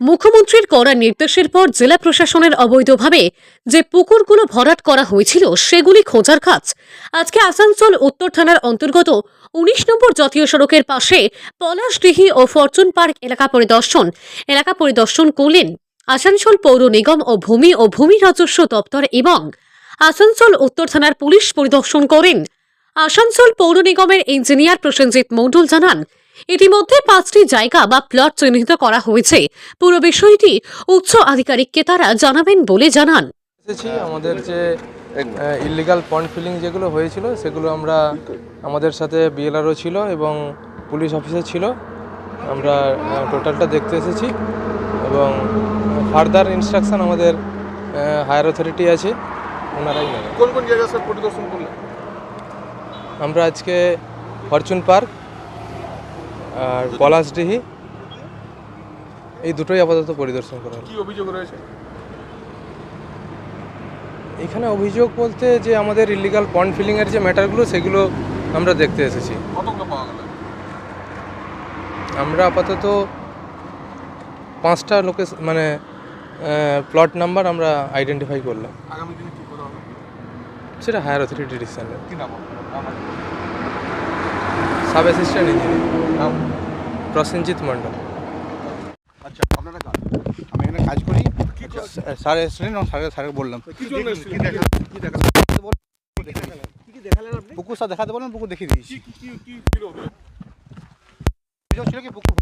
মুখ্যমন্ত্রীর করা নির্দেশের পর জেলা প্রশাসনের অবৈধভাবে যে পুকুরগুলো ভরাট করা হয়েছিল, সেগুলি খোঁজার কাজ। আজকে আসানসোল, উত্তর থানার অন্তর্গত উনিশ নম্বর জাতীয় সড়কের পাশে পলাশডিহি ও ফরচুন পার্ক এলাকা পরিদর্শন। এলাকা পরিদর্শন করলেন আসানসোল পৌর নিগম ও ভূমি ও ভূমি রাজস্ব দপ্তর এবং আসানসোল, উত্তর থানার পুলিশ পরিদর্শন করেন। আসানসোল পৌর নিগমের ইঞ্জিনিয়ার প্রসেনজিৎ মণ্ডল জানান ইতিমধ্যে পাঁচটি জায়গা বা প্লট চিহ্নিত করা হয়েছে। পুরো বিষয়টি উচ্চ আধিকারিককে তারা জানাবেন বলে জানান। এসেছি আমাদের যে ইলিগাল পন্ড ফিলিং যেগুলো হয়েছিল সেগুলো আমরা আমাদের সাথে বিএলআরও ছিল এবং পুলিশ অফিসার ছিল। আমরা টোটালটা দেখতে এসেছি এবং ফার্দার ইনস্ট্রাকশন আমাদের হায়ার অথরিটি আছে ওনারাই নেবেন। কোন কোন জায়গা স্যার পরিদর্শন করলেন? আমরা আজকে ফরচুন পার্ক আর পলাশডিহি এই দুটোই আপাতত পরিদর্শন করা হলো। কি অভিযোগ রয়েছে? এখানে অভিযোগ বলতে যে আমাদের ইলিগাল পন্ড ফিলিংয়ের যে ম্যাটারগুলো সেগুলো আমরা দেখতে এসেছি। আমরা আপাতত পাঁচটা লোকেশ মানে প্লট নাম্বার আমরা আইডেন্টিফাই করলাম। সেটা হায়ার অথরিটি ডিসিশন কি নাম আপনার? আমার সাব অ্যাসিস্ট্যান্ট ইঞ্জিনিয়ার। নাম? প্রসেনজিৎ মণ্ডল। আচ্ছা আপনারা কাজ আমি এখানে কাজ করি। আচ্ছা, স্যার এসেছিলেন স্যারকে স্যারকে বললাম। কি জন্য দেখালেন পুকুর স্যার দেখাতে বললেন পুকুর দেখিয়ে দিয়েছি। কি কি কি কি ছিল অভিযোগ? অভিযোগ ছিল কি পুকুর?